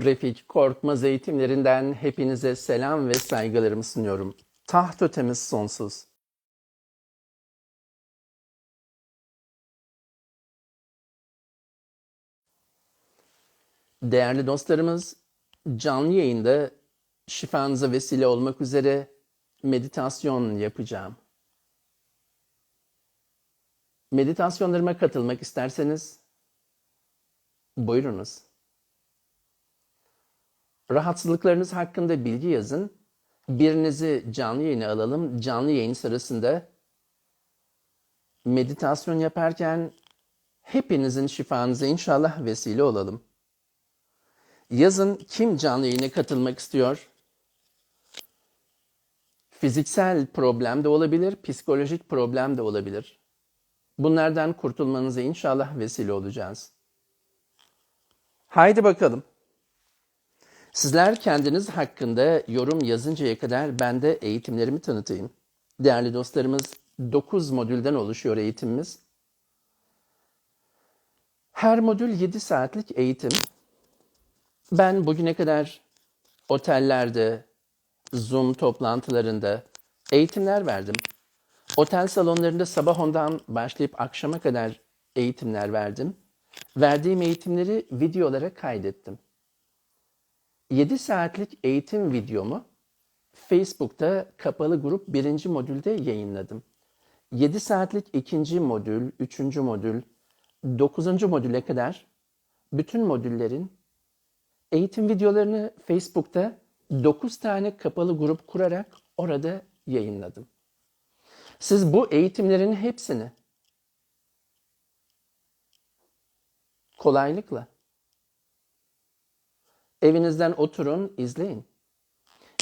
Refik Korkmaz eğitimlerinden hepinize selam ve saygılarımı sunuyorum. Taht ötemiz sonsuz. Değerli dostlarımız, canlı yayında şifanıza vesile olmak üzere meditasyon yapacağım. Meditasyonlarıma katılmak isterseniz buyurunuz. Rahatsızlıklarınız hakkında bilgi yazın. Birinizi canlı yayına alalım. Canlı yayın sırasında meditasyon yaparken hepinizin şifanıza inşallah vesile olalım. Yazın kim canlı yayına katılmak istiyor? Fiziksel problem de olabilir, psikolojik problem de olabilir. Bunlardan kurtulmanıza inşallah vesile olacağız. Haydi bakalım. Sizler kendiniz hakkında yorum yazıncaya kadar ben de eğitimlerimi tanıtayım. Değerli dostlarımız 9 modülden oluşuyor eğitimimiz. Her modül 7 saatlik eğitim. Ben bugüne kadar otellerde, Zoom toplantılarında eğitimler verdim. Otel salonlarında sabah ondan başlayıp akşama kadar eğitimler verdim. Verdiğim eğitimleri videolara kaydettim. 7 saatlik eğitim videomu Facebook'ta kapalı grup birinci modülde yayınladım. 7 saatlik ikinci modül, üçüncü modül, dokuzuncu modüle kadar bütün modüllerin eğitim videolarını Facebook'ta 9 tane kapalı grup kurarak orada yayınladım. Siz bu eğitimlerin hepsini kolaylıkla evinizden oturun, izleyin.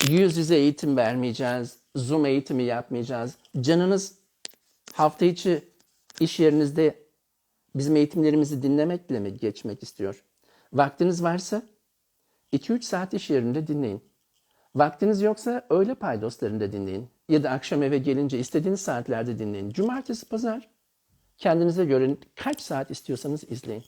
Yüz yüze eğitim vermeyeceğiz, Zoom eğitimi yapmayacağız. Canınız hafta içi iş yerinizde bizim eğitimlerimizi dinlemekle mi geçmek istiyor? Vaktiniz varsa 2-3 saat iş yerinde dinleyin. Vaktiniz yoksa öğle paydoslarında dinleyin. Ya da akşam eve gelince istediğiniz saatlerde dinleyin. Cumartesi, pazar kendinize göre kaç saat istiyorsanız izleyin.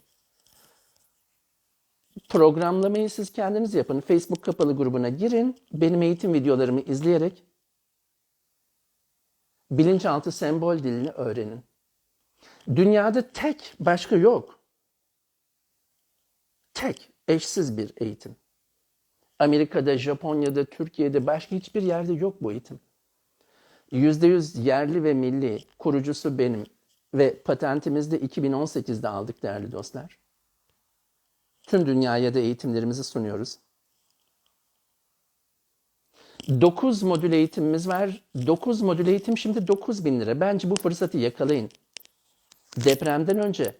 Programlamayı siz kendiniz yapın. Facebook kapalı grubuna girin. Benim eğitim videolarımı izleyerek bilinçaltı sembol dilini öğrenin. Dünyada tek başka yok. Tek, eşsiz bir eğitim. Amerika'da, Japonya'da, Türkiye'de başka hiçbir yerde yok bu eğitim. %100 yerli ve milli kurucusu benim ve patentimizi de 2018'de aldık değerli dostlar. Tüm dünyaya da eğitimlerimizi sunuyoruz. 9 modül eğitimimiz var. 9 modül eğitim şimdi 9 bin lira. Bence bu fırsatı yakalayın. Depremden önce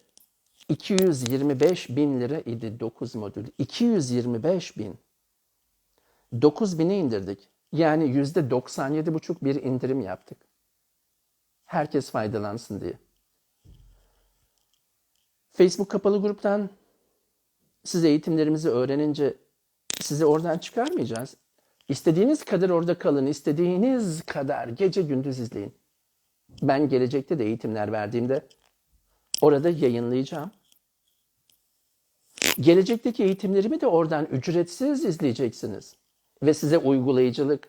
225 bin lira idi 9 modül. 225 bin. 9 bine indirdik. Yani yüzde 97,5 bir indirim yaptık. Herkes faydalansın diye. Facebook kapalı gruptan siz eğitimlerimizi öğrenince sizi oradan çıkarmayacağız. İstediğiniz kadar orada kalın, istediğiniz kadar gece gündüz izleyin. Ben gelecekte de eğitimler verdiğimde orada yayınlayacağım. Gelecekteki eğitimlerimi de oradan ücretsiz izleyeceksiniz. Ve size uygulayıcılık,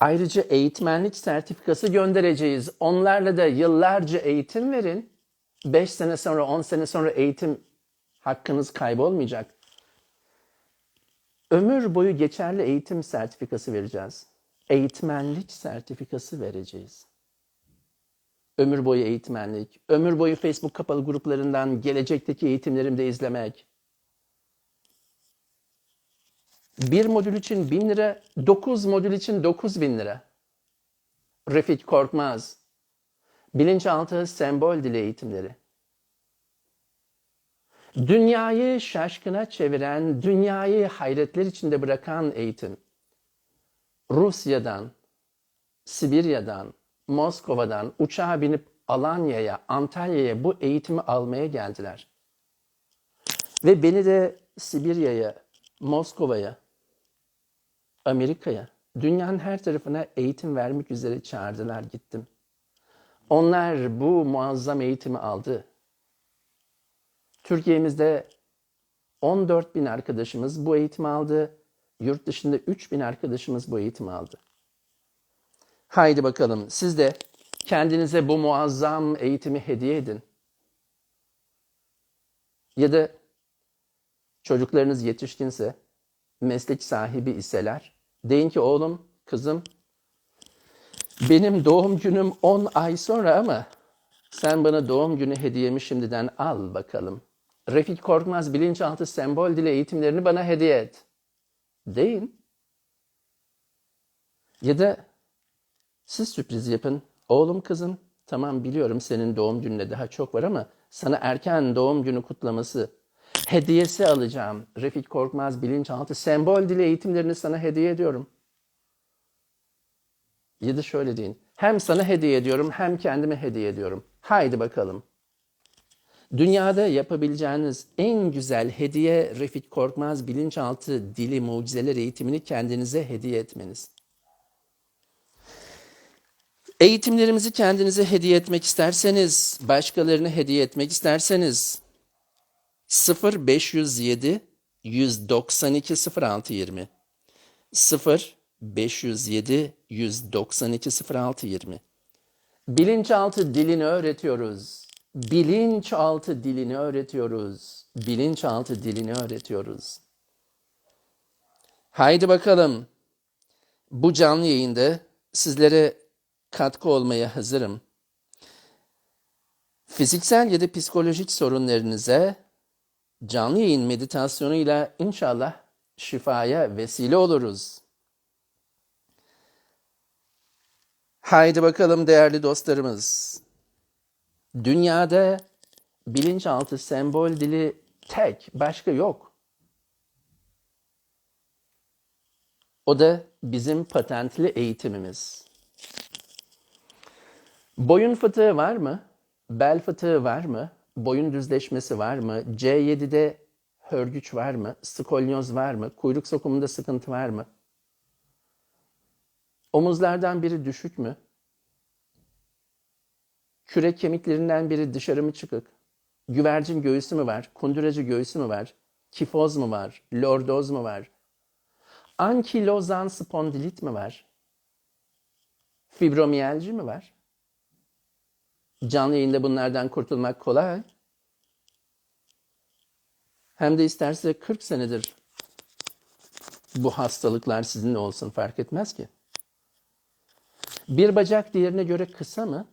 ayrıca eğitmenlik sertifikası göndereceğiz. Onlarla da yıllarca eğitim verin. 5 sene sonra, 10 sene sonra eğitim hakkınız kaybolmayacak. Ömür boyu geçerli eğitim sertifikası vereceğiz. Eğitmenlik sertifikası vereceğiz. Ömür boyu eğitmenlik, ömür boyu Facebook kapalı gruplarından gelecekteki eğitimlerimde izlemek. Bir modül için bin lira, dokuz modül için dokuz bin lira. Refik Korkmaz, bilinçaltı sembol dili eğitimleri. Dünyayı şaşkına çeviren, dünyayı hayretler içinde bırakan eğitim. Rusya'dan, Sibirya'dan, Moskova'dan uçağa binip Alanya'ya, Antalya'ya bu eğitimi almaya geldiler. Ve beni de Sibirya'ya, Moskova'ya, Amerika'ya, dünyanın her tarafına eğitim vermek üzere çağırdılar gittim. Onlar bu muazzam eğitimi aldı. Türkiye'mizde 14 bin arkadaşımız bu eğitimi aldı. Yurt dışında 3 bin arkadaşımız bu eğitimi aldı. Haydi bakalım siz de kendinize bu muazzam eğitimi hediye edin. Ya da çocuklarınız yetişkinse, meslek sahibi iseler, deyin ki oğlum, kızım, benim doğum günüm 10 ay sonra ama sen bana doğum günü hediyemi şimdiden al bakalım. Refik Korkmaz bilinçaltı sembol dili eğitimlerini bana hediye et. Deyin. Ya da siz sürpriz yapın. Oğlum kızım tamam biliyorum senin doğum gününe daha çok var ama sana erken doğum günü kutlaması hediyesi alacağım. Refik Korkmaz bilinçaltı sembol dili eğitimlerini sana hediye ediyorum. Ya da şöyle deyin. Hem sana hediye ediyorum hem kendime hediye ediyorum. Haydi bakalım. Dünyada yapabileceğiniz en güzel hediye Refik Korkmaz bilinçaltı dili mucizeler eğitimini kendinize hediye etmeniz. Eğitimlerimizi kendinize hediye etmek isterseniz, başkalarına hediye etmek isterseniz 0 507 192 06 20 0 507 192 06 20 Bilinçaltı dilini öğretiyoruz. Bilinçaltı dilini öğretiyoruz. Bilinçaltı dilini öğretiyoruz. Haydi bakalım. Bu canlı yayında sizlere katkı olmaya hazırım. Fiziksel ya da psikolojik sorunlarınıza canlı yayın meditasyonuyla inşallah şifaya vesile oluruz. Haydi bakalım değerli dostlarımız. Dünyada bilinçaltı sembol dili tek, başka yok. O da bizim patentli eğitimimiz. Boyun fıtığı var mı? Bel fıtığı var mı? Boyun düzleşmesi var mı? C7'de hörgüç var mı? Skolyoz var mı? Kuyruk sokumunda sıkıntı var mı? Omuzlardan biri düşük mü? Kürek kemiklerinden biri dışarı mı çıkık? Güvercin göğüsü mü var? Kunduracı göğüsü mü var? Kifoz mu var? Lordoz mu var? Ankilozan spondilit mi var? Fibromiyalji mi var? Canlı yayında bunlardan kurtulmak kolay. Hem de isterse 40 senedir bu hastalıklar sizinle olsun fark etmez ki. Bir bacak diğerine göre kısa mı?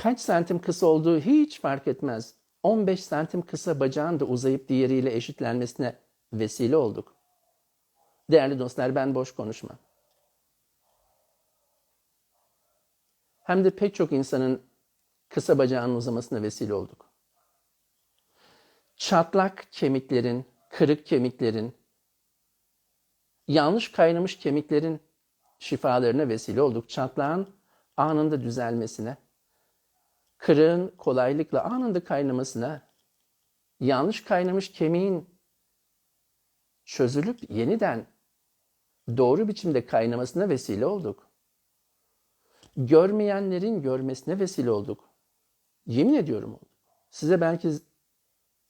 Kaç santim kısa olduğu hiç fark etmez. 15 santim kısa bacağın da uzayıp diğeriyle eşitlenmesine vesile olduk. Değerli dostlar ben boş konuşmam. Hem de pek çok insanın kısa bacağının uzamasına vesile olduk. Çatlak kemiklerin, kırık kemiklerin, yanlış kaynamış kemiklerin şifalarına vesile olduk. Çatlağın anında düzelmesine, kırığın kolaylıkla anında kaynamasına, yanlış kaynamış kemiğin çözülüp yeniden doğru biçimde kaynamasına vesile olduk. Görmeyenlerin görmesine vesile olduk. Yemin ediyorum olduk. Size belki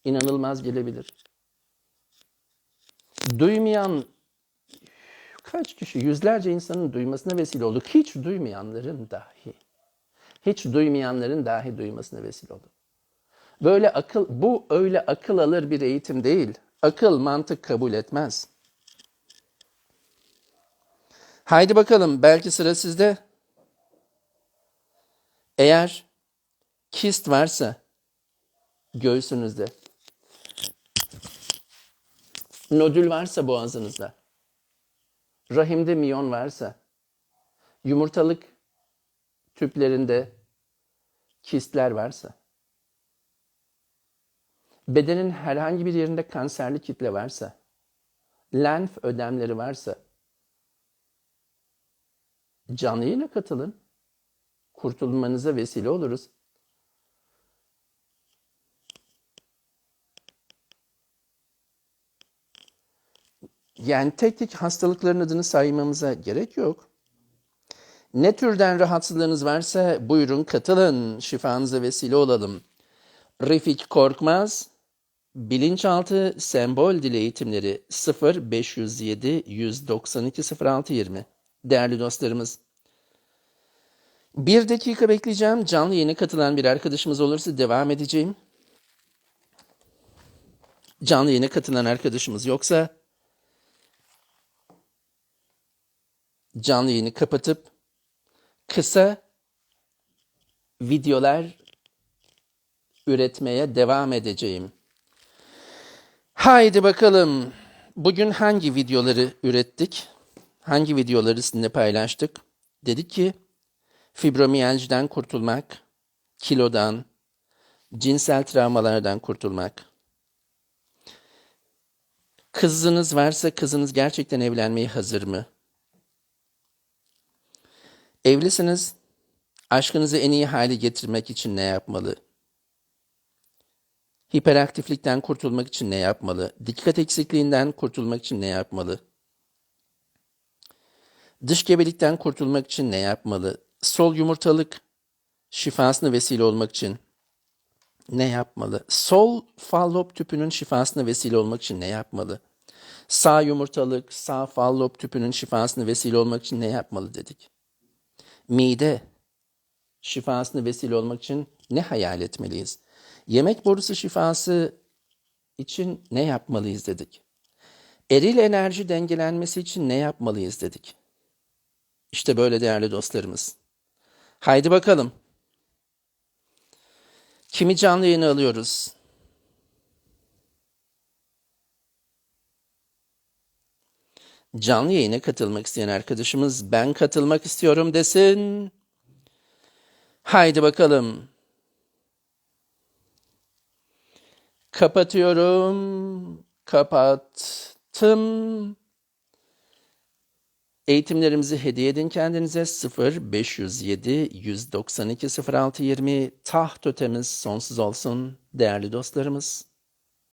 inanılmaz gelebilir. Duymayan kaç kişi, yüzlerce insanın duymasına vesile olduk. Hiç duymayanların dahi, hiç duymayanların dahi duymasına vesile olduk. Böyle akıl, bu öyle akıl alır bir eğitim değil. Akıl, mantık kabul etmez. Haydi bakalım, belki sıra sizde. Eğer kist varsa göğsünüzde, nodül varsa boğazınızda, rahimde miyon varsa, yumurtalık tüplerinde kistler varsa, bedenin herhangi bir yerinde kanserli kitle varsa, lenf ödemleri varsa, canlı yayına katılın. Kurtulmanıza vesile oluruz. Yani tek tek hastalıkların adını saymamıza gerek yok. Ne türden rahatsızlığınız varsa buyurun katılın, şifanıza vesile olalım. Refik Korkmaz, Bilinçaltı sembol dil eğitimleri 0 507 192 06 20. Değerli dostlarımız, bir dakika bekleyeceğim. Canlı yayına katılan bir arkadaşımız olursa devam edeceğim. Canlı yayına katılan arkadaşımız yoksa canlı yayını kapatıp kısa videolar üretmeye devam edeceğim. Haydi bakalım. Bugün hangi videoları ürettik? Hangi videoları sizinle paylaştık? Dedik ki fibromiyalciden kurtulmak, kilodan, cinsel travmalardan kurtulmak. Kızınız varsa kızınız gerçekten evlenmeye hazır mı? Evlisiniz. Aşkınızı en iyi hale getirmek için ne yapmalı? Hiperaktiflikten kurtulmak için ne yapmalı? Dikkat eksikliğinden kurtulmak için ne yapmalı? Dış gebelikten kurtulmak için ne yapmalı? Sol yumurtalık şifasına vesile olmak için ne yapmalı? Sol fallop tüpünün şifasına vesile olmak için ne yapmalı? Sağ yumurtalık, sağ fallop tüpünün şifasına vesile olmak için ne yapmalı dedik. Mide şifasına vesile olmak için ne hayal etmeliyiz? Yemek borusu şifası için ne yapmalıyız dedik. Eril enerji dengelenmesi için ne yapmalıyız dedik. İşte böyle değerli dostlarımız. Haydi bakalım. Kimi canlı yayını alıyoruz? Canlı yayına katılmak isteyen arkadaşımız ben katılmak istiyorum desin. Haydi bakalım. Kapatıyorum. Kapattım. Eğitimlerimizi hediye edin kendinize 0 507 192 06 20 taht ötemiz sonsuz olsun değerli dostlarımız.